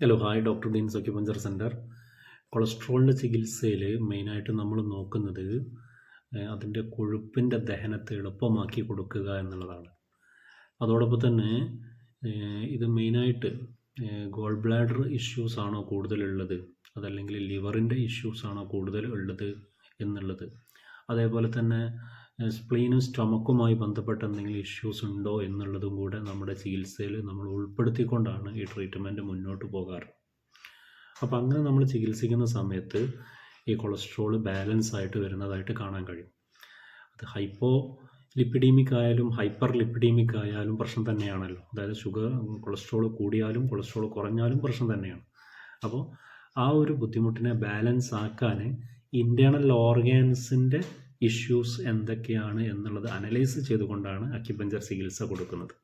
Hello hi doctor beans acupuncture centre കൊളസ്ട്രോളിന്റെ ചികിത്സയിൽ മെയിനായിട്ട് നമ്മൾ നോക്കുന്നത് അതിന്റെ കൊഴുപ്പിന്റെ ദഹനത്തെ എളുപ്പമാക്കി കൊടുക്കുക എന്നുള്ളതാണ്. അതോടൊപ്പം തന്നെ ഇത് മെയിനായിട്ട് ഗോൾ ബ്ലാഡർ ഇഷ്യൂസ് ആണോ കൂടുതലുള്ളത് അതല്ലെങ്കിൽ ലിവറിന്റെ ഇഷ്യൂസ് ആണോ കൂടുതൽ ഉള്ളത് എന്നുള്ളത്. അതേപോലെ തന്നെ സ്പ്ലീനും സ്റ്റൊമക്കുമായി ബന്ധപ്പെട്ട എന്തെങ്കിലും ഇഷ്യൂസ് ഉണ്ടോ എന്നുള്ളതും കൂടെ നമ്മുടെ ചികിത്സയിൽ നമ്മൾ ഉൾപ്പെടുത്തിക്കൊണ്ടാണ് ഈ ട്രീറ്റ്മെന്റ് മുന്നോട്ട് പോകാറ്. അപ്പോൾ അങ്ങനെ നമ്മൾ ചികിത്സിക്കുന്ന സമയത്ത് ഈ കൊളസ്ട്രോൾ ബാലൻസ് ആയിട്ട് വരുന്നതായിട്ട് കാണാൻ കഴിയും. അത് ഹൈപ്പോ ലിപ്പിഡീമിക് ആയാലും ഹൈപ്പർ ലിപ്പിഡീമിക് ആയാലും പ്രശ്നം തന്നെയാണല്ലോ. അതായത് ഷുഗർ കൊളസ്ട്രോൾ കൂടിയാലും കൊളസ്ട്രോൾ കുറഞ്ഞാലും പ്രശ്നം തന്നെയാണ്. അപ്പോൾ ആ ഒരു ബുദ്ധിമുട്ടിനെ ബാലൻസ് ആക്കാൻ ഇന്റേണൽ ഓർഗാൻസിന്റെ ഇഷ്യൂസ് എന്തൊക്കെയാണ് എന്നുള്ളത് അനലൈസ് ചെയ്തുകൊണ്ടാണ് അക്യുപഞ്ചർ ചികിത്സ കൊടുക്കുന്നത്.